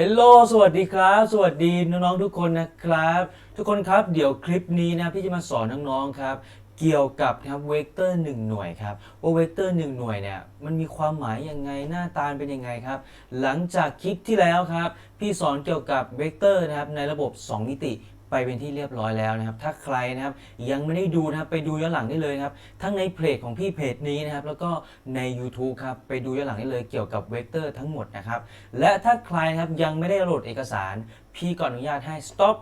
ฮลโลสวัสดีครับ สวัสดีน้องๆทุกคนนะครับ ทุกคนครับเดี๋ยวคลิปนี้นะพี่จะมาสอนน้องๆครับ เกี่ยวกับครับเวกเตอร์1หน่วยครับว่าเวกเตอร์1หน่วยเนี่ยมันมีความหมายยังไงหน้าตาเป็นยังไงครับ หลังจากคลิปที่แล้วครับ พี่สอนเกี่ยวกับเวกเตอร์นะครับในระบบ 2 มิติ ไปเป็นที่เรียบร้อยแล้วนะครับ ถ้าใครนะครับยังไม่ได้ดูนะครับไปดูย้อนหลังได้เลยครับ ทั้งในเพจของพี่เพจนี้นะครับ แล้วก็ใน YouTube ครับ ไปดูย้อนหลังได้เลยเกี่ยวกับเวกเตอร์ทั้งหมดนะครับ และถ้าใครนะครับยังไม่ได้โหลดเอกสาร พี่ก็อนุญาตให้ stop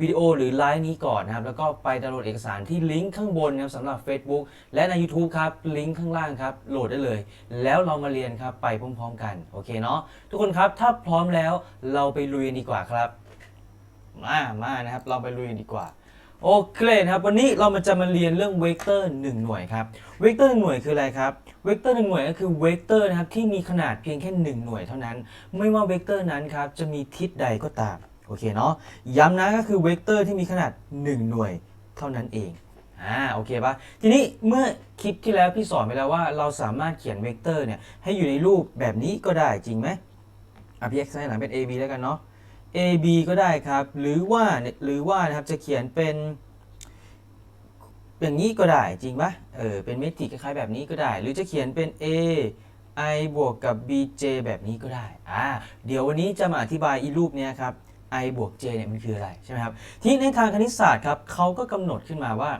วิดีโอหรือไลฟ์นี้ก่อนนะครับ แล้วก็ไปดาวน์โหลดเอกสารที่ลิงก์ข้างบนนะครับสำหรับ Facebook และใน YouTube ครับ ลิงก์ข้างล่างครับ โหลดได้เลย แล้วเรามาเรียนครับ ไปพร้อมๆกัน โอเคเนาะทุกคนครับ ถ้าพร้อมแล้วเราไปลุยดีกว่าครับ มามานะครับ เราไปลุยกันดีกว่า โอเคนะครับ วันนี้เรามาจะมาเรียนเรื่องเวกเตอร์1หน่วยครับ เวกเตอร์หน่วยคืออะไรครับเวกเตอร์1หน่วยก็คือเวกเตอร์นะครับที่มีขนาดเพียงแค่1หน่วยเท่านั้น ไม่ว่าเวกเตอร์นั้นครับจะมีทิศใดก็ตามโอเคเนาะย้ำนะก็คือเวกเตอร์ที่มีขนาด1หน่วยเท่านั้นเองอ่าโอเคปะทีนี้เมื่อคลิปที่แล้วพี่สอนไปแล้วว่าเราสามารถเขียนเวกเตอร์เนี่ยให้อยู่ในรูปแบบนี้ก็ได้จริงไหมอะพี่ x ให้หลังเป็น a b แล้วกันเนาะ a b ก็ได้ครับ หรือว่าหรือว่านะครับจะเขียนเป็นอย่างนี้ก็ได้จริงปะเออเป็นเมทริกคล้ายๆแบบนี้ก็ได้ หรือจะเขียนเป็น a i บวกกับ b j แบบนี้ก็ได้อ่าเดี๋ยววันนี้จะมาอธิบายอีรูปเนี้ยครับ i บวก j เนี่ยมันคืออะไรใช่ไหมครับทีนี้ในทางคณิตศาสตร์ครับเขาก็กำหนดขึ้นมาว่า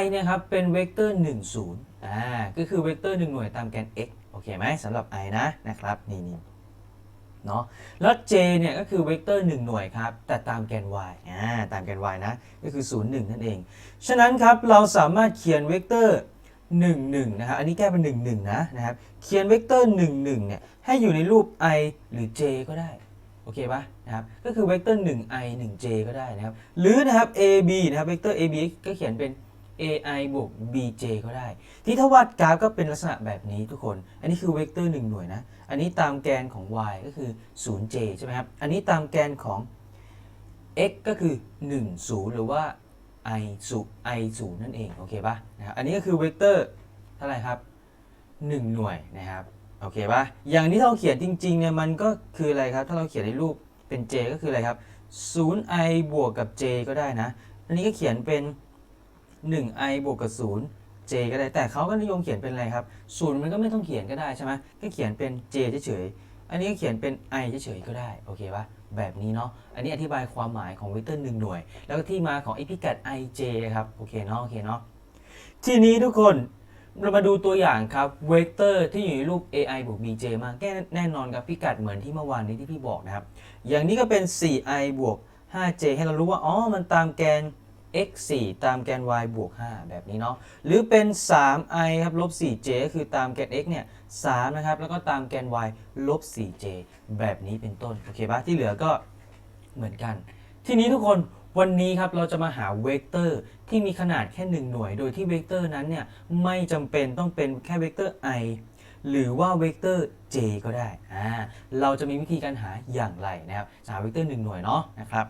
i เนี่ยครับเป็นเวกเตอร์ 1 0อ่าก็คือเวกเตอร์ 1 หน่วยตามแกน x โอเคไหมสำหรับ i นะนะครับนี่นี่ เนาะแล้ว j เนี่ยก็คือเวกเตอร์ 1 หน่วยครับ แต่ตามแกน y อ่าตามแกน y นะ ก็คือ 0 1 นั่นเอง ฉะนั้นครับเราสามารถเขียนเวกเตอร์ 1 1 นะครับ อันนี้แก้เป็น 1 1 นะนะครับ เขียนเวกเตอร์ 1 1 เนี่ย ให้อยู่ในรูป i หรือ j ก็ได้ โอเคปะนะครับ ก็คือเวกเตอร์ 1 i 1 j ก็ได้นะครับ หรือนะครับ ab นะครับ เวกเตอร์ ab ก็เขียนเป็น ai บวก bj ก็ได้ ที่ถ้าวาดกราฟก็เป็นลักษณะแบบนี้ทุกคน อันนี้คือเวกเตอร์1หน่วยนะ อันนี้ตามแกนของ y ก็คือ 0j ใช่ไหมครับ อันนี้ตามแกนของ x ก็คือ 1 0 หรือว่า i 0 i 0นั่นเอง โอเคปะนะครับ อันนี้ก็คือเวกเตอร์เท่าไหร่ครับ 1 หน่วยนะครับ โอเคป่ะ อย่างที่เราเขียนจริงๆเนี่ยมันก็คืออะไรครับ ถ้าเราเขียนในรูปเป็น j ก็คืออะไรครับ 0i บวกกับ j ก็ได้นะ อันนี้ก็เขียนเป็น 1i บวกกับ0 j ก็ได้ แต่เขาก็นิยมเขียนเป็นอะไรครับ0มันก็ไม่ต้องเขียนก็ได้ใช่ไหมก็เขียนเป็น j เฉยๆอันนี้ก็เขียนเป็น i เฉยๆก็ได้ โอเคปะแบบนี้เนาะ อันนี้อธิบายความหมายของเวกเตอร์1หน่วย แล้วก็ที่มาของไอพิกัด ij ครับ โอเคเนาะ โอเคเนาะ ทีนี้ทุกคนเรามาดูตัวอย่างครับเวกเตอร์ที่อยู่ในรูป ai บวก bj มาแก้แน่นอนครับพิกัดเหมือนที่เมื่อวานนี้ที่พี่บอกนะครับ อย่างนี้ก็เป็น 4i บวก 5j ให้เรารู้ว่า อ๋อ มันตามแกน x 4ตามแกน y บวก 5 แบบนี้เนาะหรือเป็น 3i ครับลบ 4j ก็คือตามแกน x เนี่ย3นะครับ แล้วก็ตามแกน y ลบ 4j แบบนี้เป็นต้น โอเคปะที่เหลือก็เหมือนกัน ทีนี้ทุกคนวันนี้ครับเราจะมาหาเวกเตอร์ที่มีขนาดแค่ 1 หน่วย โดยที่เวกเตอร์นั้นเนี่ยไม่จำเป็นต้องเป็นแค่เวกเตอร์ i หรือว่าเวกเตอร์ j ก็ได้อ่าเราจะมีวิธีการหาอย่างไรนะครับหาเวกเตอร์ 1 หน่วยเนาะนะครับ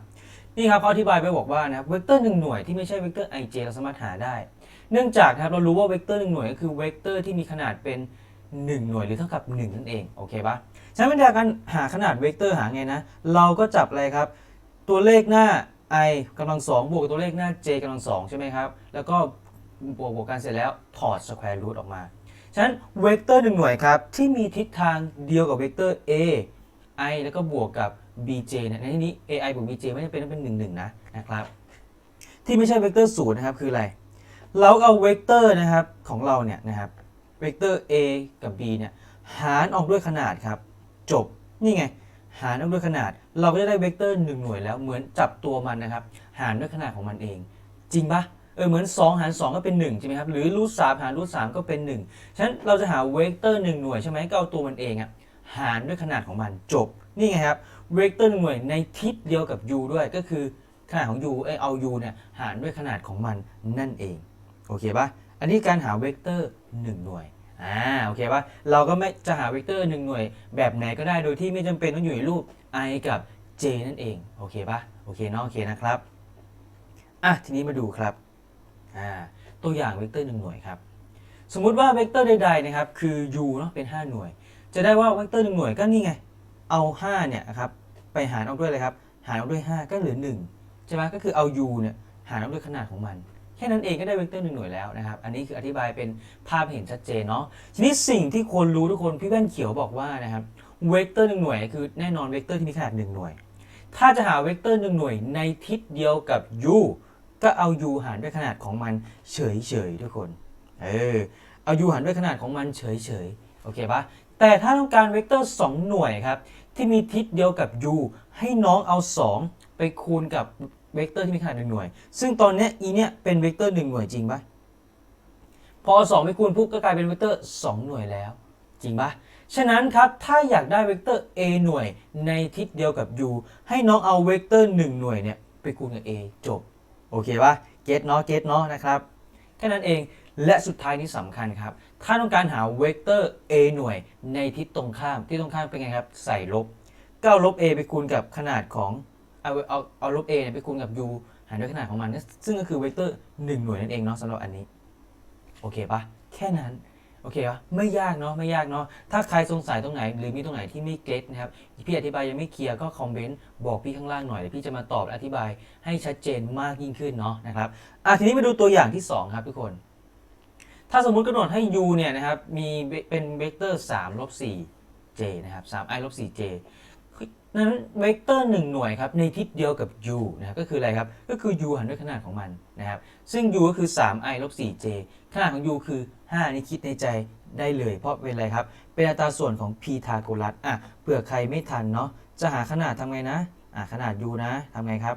นี่ครับเขาอธิบายไปบอกว่านะครับเวกเตอร์1หน่วยที่ไม่ใช่เวกเตอร์ ij เราสามารถหาได้ เนื่องจากนะครับเรารู้ว่าเวกเตอร์1หน่วยก็คือเวกเตอร์ที่มีขนาดเป็น 1 หน่วยหรือเท่ากับ 1 นั่นเองโอเคปะฉะนั้นวิธีการหาขนาดเวกเตอร์หาไงนะเราก็จับอะไรครับ ตัวเลขหน้า i กำลังสองบวกตัวเลขหน้า j กำลังสองใช่ไหมครับแล้วก็บวกบวกกันเสร็จแล้วถอดสแควร์รูทออกมาฉะนั้นเวกเตอร์1หน่วยครับที่มีทิศทางเดียวกับเวกเตอร์ a i แล้วก็บวกกับ bj เนี่ยในที่นี้ ai บวก bj ไม่จำเป็นต้องเป็น1 1นะนะครับ ที่ไม่ใช่เวกเตอร์ศูนย์นะครับคืออะไร เราเอาเวกเตอร์นะครับของเราเนี่ยนะครับเวกเตอร์ a กับ b เนี่ยหารออกด้วยขนาดครับ จบนี่ไง หารออกด้วยขนาด เราก็จะได้เวกเตอร์ 1 หน่วยแล้วเหมือนจับตัวมันนะครับ หารด้วยขนาดของมันเอง จริงปะเออเหมือน 2 หาร 2 ก็เป็น1ใช่ไหมครับหรือรูท3หารรูท3ก็เป็น1ฉะนั้นเราจะหาเวกเตอร์ 1 หน่วยใช่ไหมก็เอาตัวมันเองอะหารด้วยขนาดของมันจบนี่ไงครับ เวกเตอร์หน่วยในทิศเดียวกับ u ด้วยก็คือขนาดของ u เอ้ยเอา u เนี่ยหารด้วยขนาดของมันนั่นเองโอเคปะอันนี้การหาเวกเตอร์ 1 หน่วยอ่าโอเคปะเราก็ไม่จะหาเวกเตอร์ 1 หน่วย แบบไหนก็ได้โดยที่ไม่จำเป็นต้องอยู่ในรูป i กับ j นั่นเองโอเคปะโอเคเนาะโอเคนะครับอะทีนี้มาดูครับอ่าตัวอย่างเวกเตอร์ 1 หน่วยครับสมมุติว่าเวกเตอร์ใดๆนะครับคือ u เนาะเป็น 5 หน่วย จะได้ว่าเวกเตอร์ 1 หน่วยก็นี่ไงเอา 5 เนี่ยนะครับ ไปหารออกด้วยเลยครับ หารออกด้วย 5 ก็เหลือ1ใช่ไหมก็คือเอา u เนี่ยหารออกด้วยขนาดของมัน แค่นั้นเองก็ได้เวกเตอร์หนึ่งหน่วยแล้วนะครับ อันนี้คืออธิบายเป็นภาพเห็นชัดเจนเนาะ ทีนี้สิ่งที่ควรรู้ทุกคนพี่แว่นเขียวบอกว่านะครับ เวกเตอร์หนึ่งหน่วยคือแน่นอนเวกเตอร์ที่มีขนาดหนึ่งหน่วย ถ้าจะหาเวกเตอร์หนึ่งหน่วยในทิศเดียวกับ u ก็เอา u หารด้วยขนาดของมันเฉยๆทุกคน เออ เอา u หารด้วยขนาดของมันเฉยๆ โอเคปะแต่ถ้าต้องการเวกเตอร์ 2 หน่วยครับ ที่มีทิศเดียวกับ u ให้น้องเอา 2 ไปคูณกับเวกเตอร์ที่มีขนาดหนึ่งหน่วย ซึ่งตอนนี้ย e เนี่ยเป็นเวกเตอร์หนึ่งหน่วยจริงปะพอ 2 ไปคูณปุ๊บก็กลายเป็นเวกเตอร์ 2 หน่วยแล้ว จริงปะฉะนั้นครับ ถ้าอยากได้เวกเตอร์ a หน่วยในทิศเดียวกับ u ให้น้องเอาเวกเตอร์ 1 หน่วยเนี่ยไปคูณกับ a จบ โอเคปะเก็ตเนาะเก็ตเนาะนะครับ แค่นั้นเองและสุดท้ายนี้สำคัญครับ ถ้าต้องการหาเวกเตอร์ a หน่วยในทิศตรงข้ามที่ตรงข้ามเป็นไงครับ ใส่ลบก็เอาลบ a ไปคูณกับขนาดของเอาเอาเอาลบ a เนี่ยไปคูณกับ u หารด้วยขนาดของมัน ซึ่งก็คือเวกเตอร์ 1 หน่วยนั่นเองเนาะสำหรับอันนี้ โอเคปะแค่นั้น โอเคปะไม่ยากเนาะไม่ยากเนาะถ้าใครสงสัยตรงไหน หรือมีตรงไหนที่ไม่เก็ตนะครับพี่อธิบายยังไม่เคลียร์ก็คอมเมนต์บอกพี่ข้างล่างหน่อยเดี๋ยวพี่จะมาตอบและอธิบายให้ชัดเจนมากยิ่งขึ้นเนาะนะครับอะทีนี้มาดูตัวอย่างที่2ครับทุกคน ถ้าสมมติกำหนดให้ u เนี่ยนะครับมีเป็นเวกเตอร์3ลบ 4 j นะครับ 3 i ลบ 4 j นั้นเวกเตอร์ 1 หน่วยครับในทิศเดียวกับ u นะครับก็คืออะไรครับ ก็คือ u หารด้วยขนาดของมันนะครับ ซึ่ง u ก็คือ 3i ลบ 4 j ขนาดของ u คือ 5 นี่คิดในใจได้เลย เพราะเป็นอะไรครับ เป็นอัตราส่วนของพีทาโกรัสอะเผื่อใครไม่ทันเนาะจะหาขนาดทำไงนะอะขนาด u นะทำไงครับ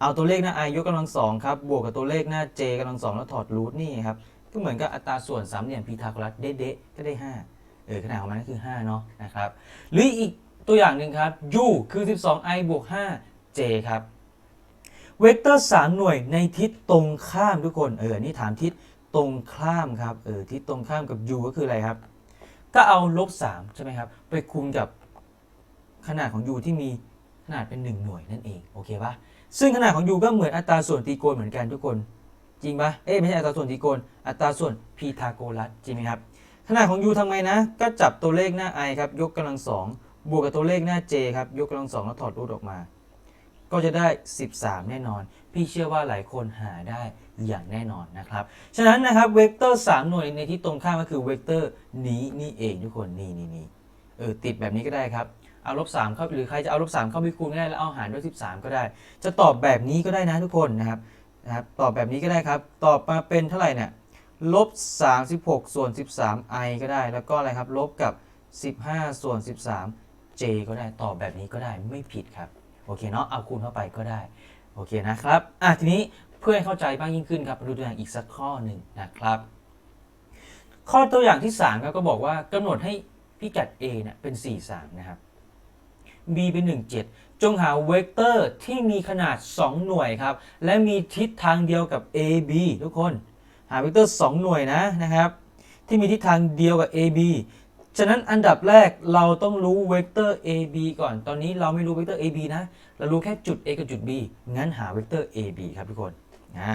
เอาตัวเลขหน้า i ยกกำลังสองครับบวกกับตัวเลขหน้า j กำลังสองแล้วถอดรูทนี่ครับ ก็เหมือนกับอัตราส่วนสามเหลี่ยมพีทาโกรัสเด๊ะๆก็ได้ 5 เออขนาดของมันก็คือ 5 เนาะนะครับหรืออีกตัวอย่างหนึ่งครับ u คือ 12i บวก 5 j ครับเวกเตอร์ 3 หน่วยในทิศตรงข้ามทุกคนเออนนี่ถามทิศตรงข้ามครับเออทิศตรงข้ามกับ u ก็คืออะไรครับก็เอาลบ3ใช่ไหมครับไปคูณกับขนาดของ u ที่มีขนาดเป็น 1 หน่วยนั่นเองโอเคปะซึ่งขนาดของ u ก็เหมือนอัตราส่วนตรีโกณเหมือนกันทุกคน จริงปะเอ้ไม่ใช่อัตราส่วนตรีโกณอัตราส่วนพีทาโกรัสจริงไหมครับขนาดของ u ทำไงนะ ก็จับตัวเลขหน้า i ครับยกกำลังสองบวกกับตัวเลขหน้า j ครับยกกำลังสองแล้วถอดรูทออกมา ก็จะได้ 13 แน่นอน พี่เชื่อว่าหลายคนหาได้อย่างแน่นอนนะครับ ฉะนั้นนะครับเวกเตอร์ 3 หน่วยในที่ตรงข้ามก็คือเวกเตอร์นี้นี่เองทุกคนนี่นี่นี่เออติดแบบนี้ก็ได้ครับเอาลบ3เข้าหรือใครจะเอาลบ3เข้าไปคูณก็ได้แล้วเอาหารด้วย 13 ก็ได้ จะตอบแบบนี้ก็ได้นะทุกคนนะครับ นะครับตอบแบบนี้ก็ได้ครับ ตอบมาเป็นเท่าไหร่เนี่ยลบ 36 ส่วน 13 i ก็ได้ แล้วก็อะไรครับ ลบกับ 15 ส่วน 13 j ก็ได้ ตอบแบบนี้ก็ได้ ไม่ผิดครับ โอเคเนาะ เอาคูณเข้าไปก็ได้ โอเคนะครับ อะทีนี้เพื่อให้เข้าใจมากยิ่งขึ้นครับ ดูตัวอย่างอีกสักข้อหนึ่งนะครับ ข้อตัวอย่างที่3ครับก็บอกว่ากำหนดให้พิกัด a เนี่ยเป็น 4 3 นะครับ b เป็น 1 7 จงหาเวกเตอร์ที่มีขนาด 2 หน่วยครับ และมีทิศทางเดียวกับ a b ทุกคน หาเวกเตอร์ 2 หน่วยนะนะครับ ที่มีทิศทางเดียวกับ a b ฉะนั้นอันดับแรกเราต้องรู้เวกเตอร์ AB ก่อน ตอนนี้เราไม่รู้เวกเตอร์ AB นะ เรารู้แค่จุด A กับจุด B งั้นหาเวกเตอร์ AB ครับทุกคนอ่า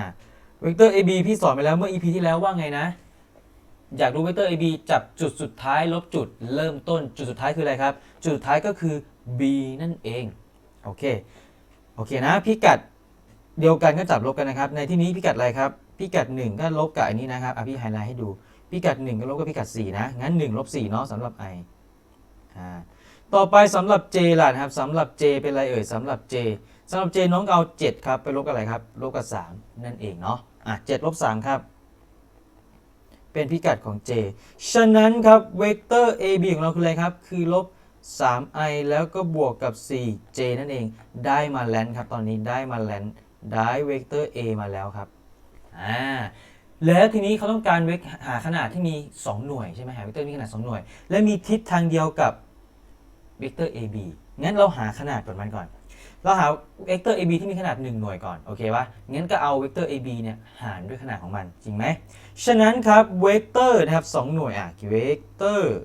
เวกเตอร์ AB พี่สอนไปแล้วเมื่อ EP ที่แล้วว่าไงนะ อยากรู้เวกเตอร์ AB จับจุดสุดท้ายลบจุดเริ่มต้น จุดสุดท้ายคืออะไรครับ จุดสุดท้ายก็คือ B นั่นเอง โอเค โอเคนะ พิกัดเดียวกันก็จับลบกันนะครับ ในที่นี้พิกัดอะไรครับ พิกัด 1 ก็ลบกับอันนี้นะครับอะพี่ไฮไลท์ให้ดู พิกัด 1 ก็ลบกับพิกัด 4 นะ งั้น1ลบ4เนาะสำหรับ i อ่า ต่อไปสำหรับ j ล่ะนะครับสำหรับ j เป็นอะไรเอ่ยสำหรับ j สำหรับ j น้องก็เอา 7 ครับ ไปลบกับอะไรครับ ลบกับ 3 นั่นเองเนาะ อะ7ลบ3ครับ เป็นพิกัดของ j ฉะนั้นครับ เวกเตอร์ ab ของเราคืออะไรครับ คือลบ 3i แล้วก็บวกกับ 4j นั่นเอง ได้มาแล้วครับ ตอนนี้ได้มาแล้วได้เวกเตอร์ a มาแล้วครับ อ่า แล้วทีนี้เขาต้องการเวกหาขนาดที่มี 2 หน่วยใช่ไหมหาเวกเตอร์มีขนาด 2 หน่วย และมีทิศทางเดียวกับเวกเตอร์ AB งั้นเราหาขนาดก่อนมันก่อน เราหาเวกเตอร์ AB ที่มีขนาด 1 หน่วยก่อน โอเคปะงั้นก็เอาเวกเตอร์ AB เนี่ยหารด้วยขนาดของมัน จริงไหม ฉะนั้นครับเวกเตอร์นะครับ2หน่วยอะเวกเตอร์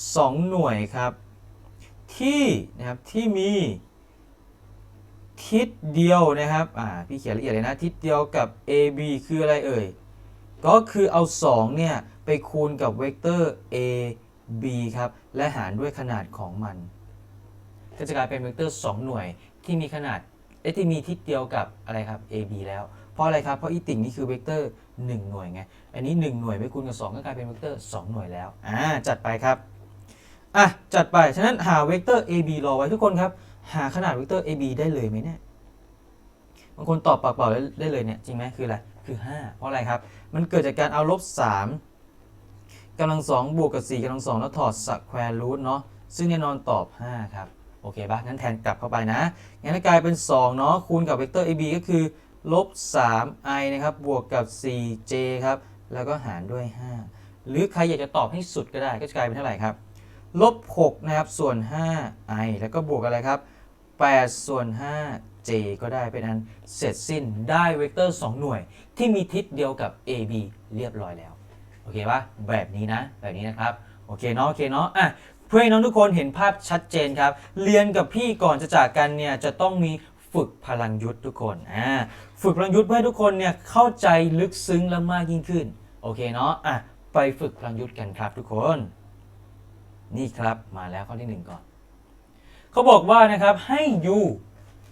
2 หน่วยครับ ที่นะครับที่มี ทิศเดียวนะครับอ่าพี่เขียนละเอียดเลยนะ ทิศเดียวกับ AB คืออะไรเอ่ย ก็คือเอา 2 เนี่ย ไปคูณกับเวกเตอร์ AB ครับ และหารด้วยขนาดของมัน ก็จะกลายเป็นเวกเตอร์ 2 หน่วยที่มีขนาดเอะที่มีทิศเดียวกับอะไรครับ AB แล้วเพราะอะไรครับ เพราะอีติ่งนี่คือเวกเตอร์ 1 หน่วยไง อันนี้ 1 หน่วยไปคูณกับ 2 ก็กลายเป็นเวกเตอร์ 2 หน่วยแล้ว อ่า จัดไปครับ อะ จัดไป ฉะนั้นหาเวกเตอร์ AB รอไว้ทุกคนครับ หาขนาดเวกเตอร์ AB ได้เลยไหมเนี่ย บางคนตอบปากเปล่าได้เลยเนี่ย จริงไหมคืออะไร คือ 5 เพราะอะไรครับ มันเกิดจากการเอาลบ 3กำลัง2บวกกับ4กำลัง2แล้วถอดสแควร์รูทเนาะ ซึ่งแน่นอนตอบ 5 ครับ โอเคปะงั้นแทนกลับเข้าไปนะ งั้นกลายเป็น 2 เนาะ คูณกับเวกเตอร์ AB ก็คือลบ 3i นะครับ บวกกับ 4j ครับ แล้วก็หารด้วย 5 หรือใครอยากจะตอบให้สุดก็ได้ ก็จะกลายเป็นเท่าไหร่ครับ ลบ6นะครับส่วน 5i แล้วก็บวกอะไรครับ 8 ส่วน 5j ก็ได้เป็นอันเสร็จสิ้นได้เวกเตอร์ 2 หน่วย ที่มีทิศเดียวกับ AB เรียบร้อยแล้ว โอเคปะแบบนี้นะ แบบนี้นะครับ โอเคเนาะ โอเคเนาะ อะเพื่อให้น้องทุกคนเห็นภาพชัดเจนครับ เรียนกับพี่ก่อนจะจากกันเนี่ยจะต้องมีฝึกพลังยุทธทุกคน อ่า ฝึกพลังยุทธเพื่อให้ทุกคนเนี่ยเข้าใจลึกซึ้งและมากยิ่งขึ้น โอเคเนาะ อะ ไปฝึกพลังยุทธกันครับทุกคน นี่ครับมาแล้วข้อที่หนึ่งก่อน เขาบอกว่านะครับให้ u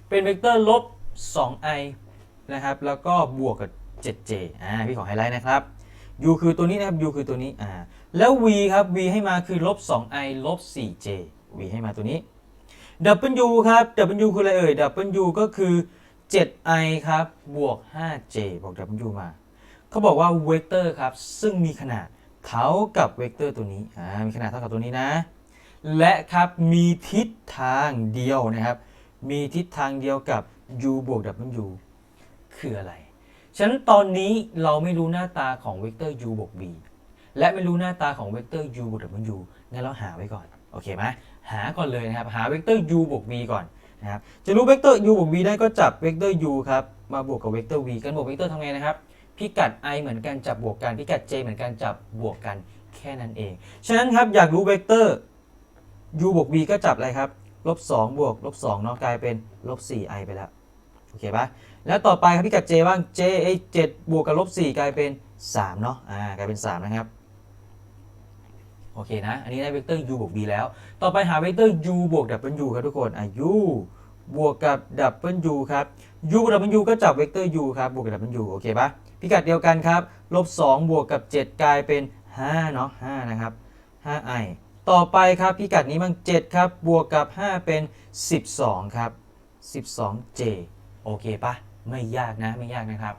เป็นเวกเตอร์ลบ 2i นะครับแล้วก็บวกกับ 7j อ่าพี่ขอไฮไลท์นะครับ u คือตัวนี้นะครับ u คือตัวนี้อ่าแล้ว v ครับ v ให้มาคือลบ 2i ลบ 4j v ให้มาตัวนี้ w ครับ w คืออะไรเอ่ย w ก็คือ 7i ครับบวก 5j บวก w มา เขาบอกว่าเวกเตอร์ครับ ซึ่งมีขนาด เท่ากับเวกเตอร์ตัวนี้มีขนาดเท่ากับตัวนี้นะ และครับมีทิศทางเดียวนะครับ มีทิศทางเดียวกับ u บวก w คืออะไร ฉะนั้นตอนนี้เราไม่รู้หน้าตาของเวกเตอร์ u บวก v และไม่รู้หน้าตาของเวกเตอร์ u บวก w งั้นเราหาไว้ก่อน โอเคไหมหาก่อนเลยนะครับ หาเวกเตอร์ u บวก v ก่อนนะครับ จะรู้เวกเตอร์ u บวก v ได้ก็จับเวกเตอร์ u ครับ มาบวกกับเวกเตอร์ v กันบวกเวกเตอร์ทำไงนะครับ พิกัด i เหมือนกันจับบวกกันพิกัด j เหมือนกันจับบวกกันแค่นั้นเอง ฉะนั้นครับอยากรู้เวกเตอร์ u บวก v ก็จับอะไรครับลบ2บวกลบ2เนาะกลายเป็นลบ 4i ไปแล้วโอเคปะแล้วต่อไปครับพิกัด j บ้าง j ไอ้7บวกกับลบ 4 กลายเป็น 3 เนาะอ่ากลายเป็น 3 นะครับโอเคนะ อันนี้ได้เวกเตอร์ u บวก v แล้ว ต่อไปหาเวกเตอร์ u บวก w ครับทุกคนอะ u บวกกับ w ครับ u กับ w ก็จับเวกเตอร์ u ครับ บวกกับ w โอเคปะ พิกัดเดียวกันครับลบ2บวกกับ 7 กลายเป็น5เนาะ5นะครับ 5i ต่อไปครับพิกัดนี้มัน7ครับบวกกับ 5 เป็น 12 ครับ 12j โอเคปะไม่ยากนะไม่ยากนะครับ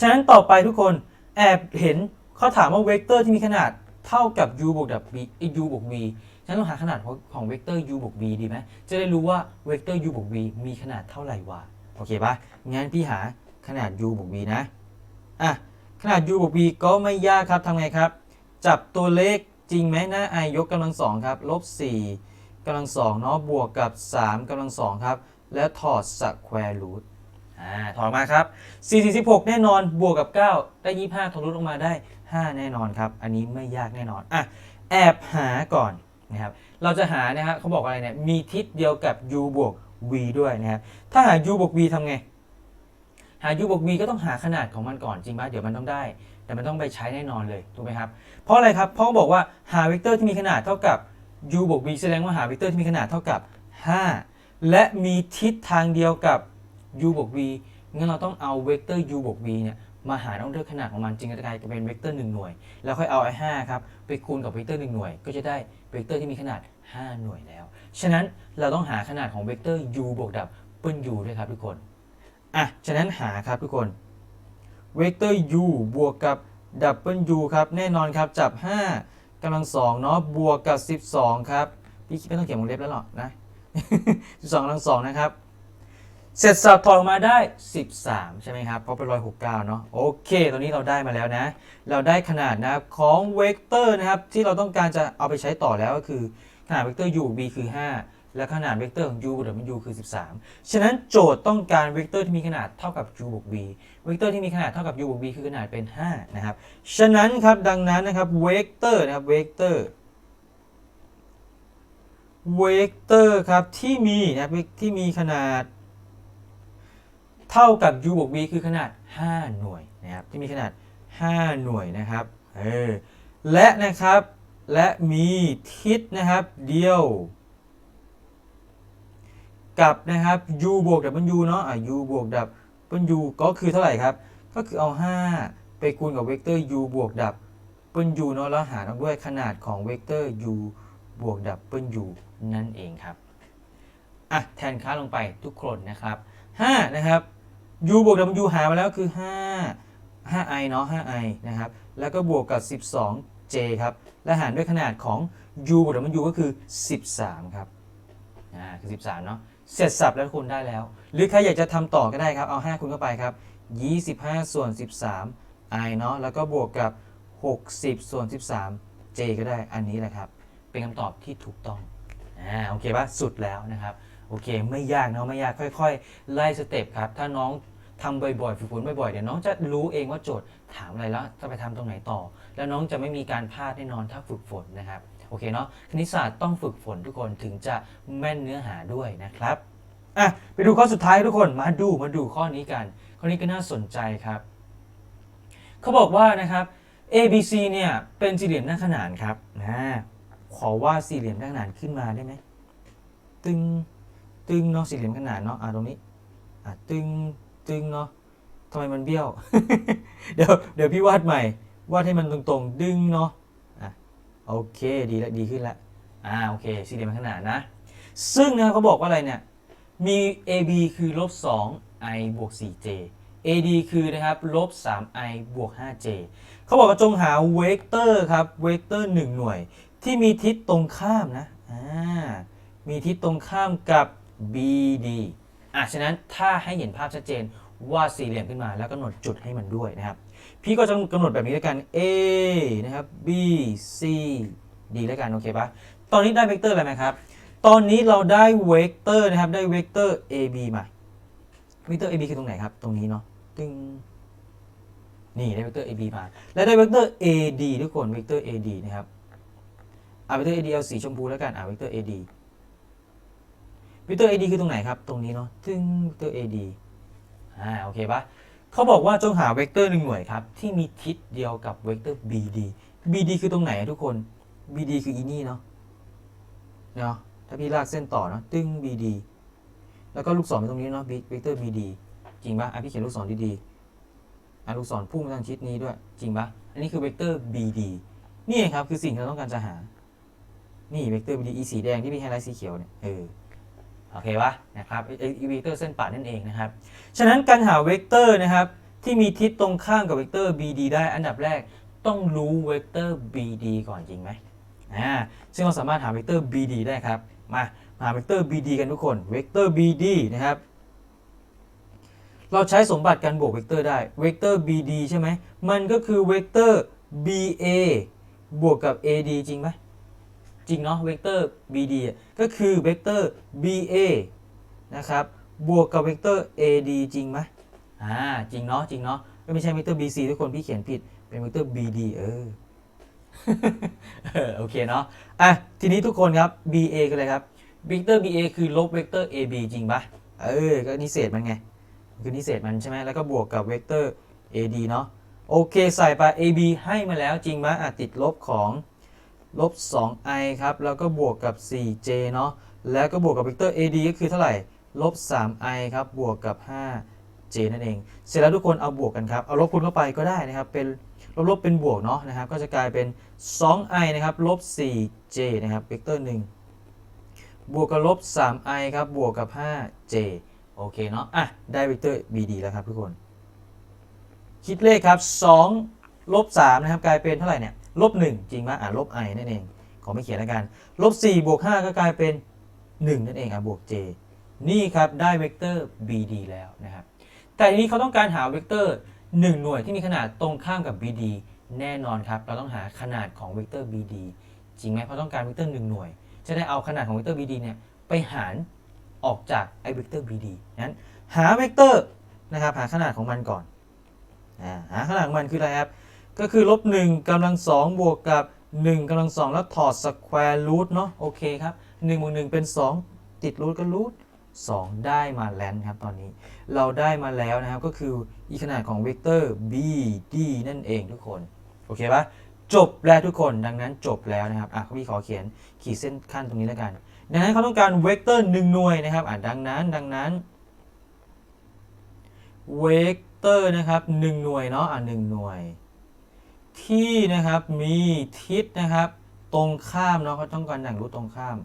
ฉะนั้นต่อไปทุกคนแอบเห็นเขาถามว่าเวกเตอร์ที่มีขนาดเท่ากับ u บวก w เอ้ย u บวก v ฉันต้องหาขนาดของเวกเตอร์ u บวก v ดีไหมจะได้รู้ว่าเวกเตอร์ u บวก v มีขนาดเท่าไหร่วะโอเคปะงั้นพี่หาขนาด u บวก v นะ อะขนาด u บวก v ก็ไม่ยากครับทำไงครับ จับตัวเลขจริงไหมหน้า i ยกกำลังสองครับลบ4กำลังสองเนาะบวกกับ 3กำลังสองครับ แล้วถอดสแควร์รูทอ่าถอดมาครับ4 16แน่นอนบวกกับ 9 ได้ 25ทะลุลงมาได้ 5 แน่นอนครับ อันนี้ไม่ยากแน่นอนอะแอบหาก่อนนะครับเราจะหานะครับเขาบอกอะไรเนี่ยมีทิศเดียวกับ u บวก v ด้วยนะครับถ้าหา u บวก v ทำไง หา u บวก v ก็ต้องหาขนาดของมันก่อนจริงป่ะเดี๋ยวมันต้องได้ แต่มันต้องไปใช้แน่นอนเลยถูกไหมครับเพราะอะไรครับเพราะบอกว่าหาเวกเตอร์ที่มีขนาดเท่ากับ u บวก v แสดงว่าหาเวกเตอร์ที่มีขนาดเท่ากับ 5 และมีทิศทางเดียวกับ u บวก v งั้นเราต้องเอาเวกเตอร์ u บวก v เนี่ยมาหาต้องเลือกขนาดของมันจึงจะกลายเป็นเวกเตอร์1หน่วย แล้วค่อยเอาไอ้5ครับไปคูณกับเวกเตอร์1หน่วย ก็จะได้เวกเตอร์ที่มีขนาด 5 หน่วยแล้ว ฉะนั้นเราต้องหาขนาดของเวกเตอร์ u บวกดับเปิล u ด้วยครับทุกคน อะ ฉะนั้นหาครับทุกคนเวกเตอร์ u บวกกับดับเบิล u ครับ แน่นอนครับ จับ 5กำลัง2เนาะบวกกับ 12 ครับ พี่คิดไม่ต้องเขียนวงเล็บแล้วหรอกนะ 12กำลัง2นะครับ เสร็จสับถอดออกมาได้ 13 ใช่ไหมครับ เพราะเป็น169เนาะโอเคตัวนี้เราได้มาแล้วนะ เราได้ขนาดนะของเวกเตอร์นะครับ ที่เราต้องการจะเอาไปใช้ต่อแล้วก็คือ ขนาดเวกเตอร์ u b คือ 5 และขนาดเวกเตอร์ของ u บวก w คือ 13 ฉะนั้นโจทย์ต้องการเวกเตอร์ที่มีขนาดเท่ากับ u บวก v เวกเตอร์ที่มีขนาดเท่ากับ u บวก v คือขนาดเป็น 5 นะครับ ฉะนั้นครับดังนั้นนะครับเวกเตอร์นะครับเวกเตอร์เวกเตอร์ครับที่มีนะครับที่มีขนาด เท่ากับ u บวก v คือขนาด 5 หน่วยนะครับที่มีขนาด 5 หน่วยนะครับเออและนะครับและมีทิศนะครับเดียว กับนะครับ u บวก w เนาะอะ u บวก w ก็คือเท่าไหร่ครับ ก็คือเอา 5 ไปคูณกับเวกเตอร์ u บวก w เนาะแล้วหารออกด้วยขนาดของเวกเตอร์ u บวก w นั่นเองครับอะแทนค่าลงไปทุกคนนะครับ 5 นะครับ u บวก w หามาแล้วคือ 5 5i เนาะ 5i นะครับ แล้วก็บวกกับ 12j ครับ และหารด้วยขนาดของ u บวก w ก็คือ 13 ครับ อ่าคือ13 เนาะเสร็จสับแล้วคุณได้แล้ว หรือใครอยากจะทำต่อก็ได้ครับ เอา 5 คูณเข้าไปครับ 25 ส่วน 13 i เนาะแล้วก็บวกกับ 60 ส่วน 13 j ก็ได้อันนี้แหละครับ เป็นคำตอบที่ถูกต้องอ่าโอเคปะสุดแล้วนะครับโอเค ไม่ยากเนาะไม่ยากค่อยๆ ไล่สเต็ปครับ ถ้าน้องทำบ่อยๆ ฝึกฝนบ่อยๆ เดี๋ยวน้องจะรู้เองว่าโจทย์ถามอะไรแล้วจะไปทำตรงไหนต่อ แล้วน้องจะไม่มีการพลาดแน่นอนถ้าฝึกฝนนะครับ โอเคเนาะคณิตศาสตร์ต้องฝึกฝนทุกคนถึงจะแม่นเนื้อหาด้วยนะครับอะไปดูข้อสุดท้ายทุกคนมาดูมาดูข้อนี้กัน ข้อนี้ก็น่าสนใจครับเขาบอกว่านะครับ A B C เนี่ยเป็นสี่เหลี่ยมหน้าขนานครับนะขอว่าดสี่เหลี่ยมหน้าขนานขึ้นมาได้ไหมตึงตึงเนาะสี่เหลี่ยมขนานเนาะอะตรงนี้อะตึงตึงเนาะทำไมมันเบี้ยว เดี๋ยวเดี๋ยวพี่วาดใหม่ วาดให้มันตรงๆ ดึงเนาะ โอเคดีแล้วดีขึ้นแล้วอ่าโอเคสี่เหลี่ยมขนานนะ ซึ่งนะเขาบอกว่าอะไรเนี่ยมี AB คือลบ 2i บวก 4j AD คือนะครับลบ 3i บวก 5j เขาบอกว่าจงหาเวกเตอร์ครับเวกเตอร์ 1 หน่วย ที่มีทิศตรงข้ามนะอ่ามีทิศตรงข้ามกับ BD อะฉะนั้นถ้าให้เห็นภาพชัดเจนวาดสี่เหลี่ยมขึ้นมาแล้วกำหนดจุดให้มันด้วยนะครับ พี่ก็จะกำหนดแบบนี้แล้วกัน A นะครับ B C D แล้วกัน โอเคปะตอนนี้ได้เวกเตอร์อะไรไหมครับ ตอนนี้เราได้เวกเตอร์นะครับ ได้เวกเตอร์ AB มา เวกเตอร์ AB คือตรงไหนครับ ตรงนี้เนาะ ตึงนี่ได้เวกเตอร์ AB มา และได้เวกเตอร์ AD ทุกคน เวกเตอร์ AD นะครับอาเวกเตอร์ AD เอาสีชมพูแล้วกันอาเวกเตอร์ AD เวกเตอร์ AD คือตรงไหนครับ ตรงนี้เนาะ ตึงเวกเตอร์ AD อ่า โอเคปะ เขาบอกว่าจงหาเวกเตอร์หนึ่งหน่วยครับ ที่มีทิศเดียวกับเวกเตอร์ BD BD คือตรงไหนทุกคน BD คืออีนี่เนาะเนาะถ้าพี่ลากเส้นต่อเนาะตึง BD แล้วก็ลูกศรไปตรงนี้เนาะเวกเตอร์ BD จริงปะอะพี่เขียนลูกศรดีๆอะลูกศรพุ่งไปทางชิดนี้ด้วย จริงปะอันนี้คือเวกเตอร์ BD นี่ครับคือสิ่งที่เราต้องการจะหา นี่เวกเตอร์ BD อีสีแดงที่พี่ไฮไลท์สีเขียวเนี่ยเออ โอเคปะนะครับเวกเตอร์เส้นป่านั่นเองนะครับ ฉะนั้นการหาเวกเตอร์นะครับที่มีทิศตรงข้ามกับเวกเตอร์ BD ได้อันดับแรกต้องรู้เวกเตอร์ BD ก่อนจริงไหมอ่าซึ่งเราสามารถหาเวกเตอร์ BD ได้ครับ มาหาเวกเตอร์ BD กันทุกคน เวกเตอร์ BD นะครับ เราใช้สมบัติการบวกเวกเตอร์ได้ เวกเตอร์ BD ใช่ไหม มันก็คือเวกเตอร์ BA บวกกับ AD จริงไหม จริงเนาะเวกเตอร์ BD ก็คือเวกเตอร์ BA นะครับบวกกับเวกเตอร์ AD จริงไหมอ่าจริงเนาะจริงเนาะไม่ใช่เวกเตอร์ BC ทุกคนพี่เขียนผิดเป็นเวกเตอร์ BD เออโอเคเนาะอะทีนี้ทุกคนครับ BA คืออะไรครับเวกเตอร์ BA คือลบเวกเตอร์ AB จริงปะเออก็นิเศษมันไงคือนิเศษมันใช่ไหมแล้วก็บวกกับเวกเตอร์ AD เนาะโอเคใส่ไป AB ให้มาแล้วจริงไหมอะติดลบของ ลบ 2i ครับ แล้วก็บวกกับ 4j เนาะ แล้วก็บวกกับเวกเตอร์ AD ก็คือเท่าไหร่ ลบ 3i ครับ บวกกับ 5j นั่นเอง เสร็จแล้วทุกคนเอาบวกกันครับ เอาลบคูณเข้าไปก็ได้นะครับ เป็นลบลบเป็นบวกเนาะนะครับ ก็จะกลายเป็น 2i นะครับ ลบ 4j นะครับเวกเตอร์ 1 บวกกับลบ 3i ครับ บวกกับ 5j โอเคเนาะ อะ ได้เวกเตอร์ BD แล้วครับทุกคน คิดเลขครับ 2 ลบ 3 นะครับ กลายเป็นเท่าไหร่เนี่ย ลบ1จริงไหมอะลบ i นั่นเอง ขอไม่เขียนแล้วกันลบ4บวก5ก็กลายเป็น 1 นั่นเองอะบวก j นี่ครับได้เวกเตอร์ BD แล้วนะครับ แต่ทีนี้เขาต้องการหาเวกเตอร์ 1 หน่วยที่มีขนาดตรงข้ามกับ BD แน่นอนครับ เราต้องหาขนาดของเวกเตอร์ BD จริงไหมเพราะต้องการเวกเตอร์ 1 หน่วย จะได้เอาขนาดของเวกเตอร์ BD เนี่ยไปหารออกจากไอเวกเตอร์ BD นั้นหาเวกเตอร์นะครับหาขนาดของมันก่อนอหาขนาดของมันคืออะไรครับ ก็คือลบ1กำลัง2บวกกับ 1กำลัง2แล้วถอดสแควร์รูทเนาะโอเคครับ1บวก1เป็น 2 ติดรูทก็รูท2ได้มาแล้วครับตอนนี้เราได้มาแล้วนะครับก็คืออีขนาดของเวกเตอร์ BD นั่นเองทุกคน โอเคปะจบแล้วทุกคนดังนั้นจบแล้วนะครับอะพี่ขอเขียนขีดเส้นขั้นตรงนี้แล้วกัน ดังนั้นเขาต้องการเวกเตอร์หนึ่งหน่วยนะครับอะดังนั้นดังนั้นเวกเตอร์นะครับหนึ่งหน่วยเนาะอะหนึ่งหน่วย ที่นะครับมีทิศนะครับ ตรงข้ามเนาะเขาต้องการอย่างรู้ตรงข้าม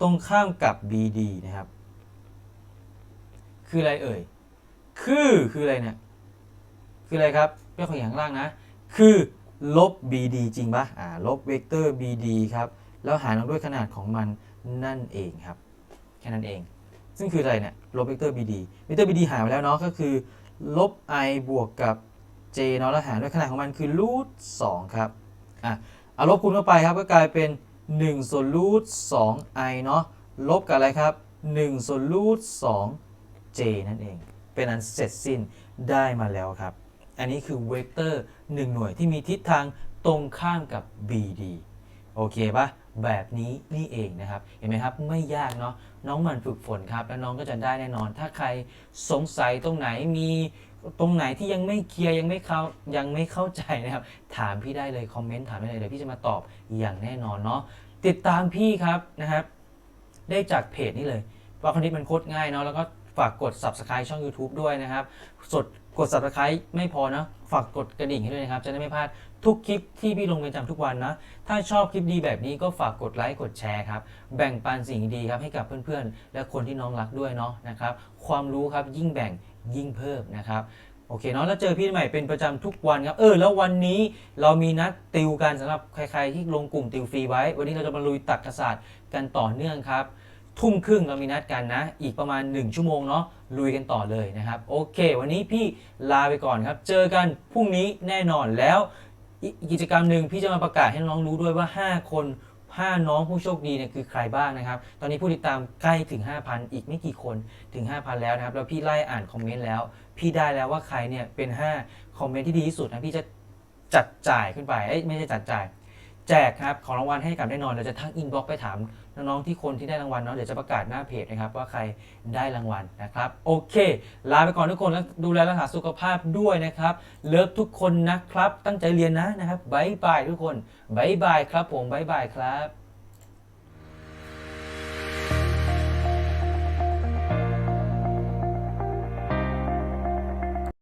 ตรงข้ามกับ BD นะครับ คืออะไรเอ่ย คือคืออะไรเนี่ยคืออะไรครับเรียกของอย่างล่างนะ คือลบ BD จริงปะอ่าลบเวกเตอร์ BD ครับ แล้วหารด้วยขนาดของมันนั่นเองครับ แค่นั้นเอง ซึ่งคืออะไรเนี่ยลบเวกเตอร์ BD เวกเตอร์ BD หารไปแล้วเนาะก็คือ ลบ i บวกกับ j เนาะแล้วหารด้วยขนาดของมันคือรูท2ครับอะเอาลบคูณเข้าไปครับก็กลายเป็น 1 ส่วนรูท2 i เนาะลบกับอะไรครับ 1 ส่วนรูท2 j นั่นเอง เป็นอันเสร็จสิ้นได้มาแล้วครับ อันนี้คือเวกเตอร์ 1 หน่วยที่มีทิศทางตรงข้ามกับ BD โอเคปะแบบนี้นี่เองนะครับ เห็นไหมครับ ไม่ยากเนาะน้องมันฝึกฝนครับ แล้วน้องก็จะได้แน่นอน ถ้าใครสงสัยตรงไหนมี ตรงไหนที่ยังไม่เคลียร์ยังไม่เข้ายังไม่เข้าใจนะครับ ถามพี่ได้เลยคอมเมนต์ถามได้เลยเดี๋ยวพี่จะมาตอบอย่างแน่นอนเนาะติดตามพี่ครับนะครับ ได้จากเพจนี้เลยว่าคณิตมันโคตรง่ายเนาะแล้วก็ฝากกด subscribe ช่อง YouTube ด้วยนะครับสดกด subscribe ไม่พอนะฝากกดกระดิ่งให้ด้วยนะครับ จะได้ไม่พลาดทุกคลิปที่พี่ลงเป็นประจำทุกวันนะ ถ้าชอบคลิปดีแบบนี้ก็ฝากกดไลค์กดแชร์ครับ แบ่งปันสิ่งดีครับให้กับเพื่อนๆ และคนที่น้องรักด้วยเนาะนะครับ ความรู้ครับยิ่งแบ่ง ยิ่งเพิ่มนะครับโอเคเนาะแล้วเจอพี่ใหม่เป็นประจำทุกวันครับเออแล้ววันนี้เรามีนัดติวกันสำหรับใคร ๆ ที่ลงกลุ่มติวฟรีไว้ วันนี้เราจะมาลุยตักกศาสตร์กันต่อเนื่องครับ ทุ่มครึ่งเรามีนัดกันนะ อีกประมาณ 1 ชั่วโมงเนาะลุยกันต่อเลยนะครับ โอเค วันนี้พี่ลาไปก่อนครับ เจอกันพรุ่งนี้แน่นอนแล้วกกิจกรรมหนึ่งพี่จะมาประกาศให้น้องรู้ด้วยว่า 5 คน 5 น้องผู้โชคดีเนี่ยคือใครบ้างนะครับ ตอนนี้ผู้ติดตามใกล้ถึง 5,000 อีกไม่กี่คนถึง 5,000 แล้วนะครับ แล้วพี่ไล่อ่านคอมเมนต์แล้ว พี่ได้แล้วว่าใครเนี่ยเป็น 5 คอมเมนต์ที่ดีที่สุดนะพี่จะจัดจ่ายขึ้นไปเอ้ยไม่ใช่จัดจ่าย แจกครับของรางวัลให้กับแน่นอนเราจะทักอินบ็อกไปถาม น้องๆที่คนที่ได้รางวัลเนาะเดี๋ยวจะประกาศหน้าเพจนะครับว่าใครได้รางวัลนะครับ โอเค ลาไปก่อนทุกคนแล้วดูแลรักษาสุขภาพด้วยนะครับ เลิฟทุกคนนะครับ ตั้งใจเรียนนะนะครับบายบายทุกคนบายบายครับผมบายบายครับ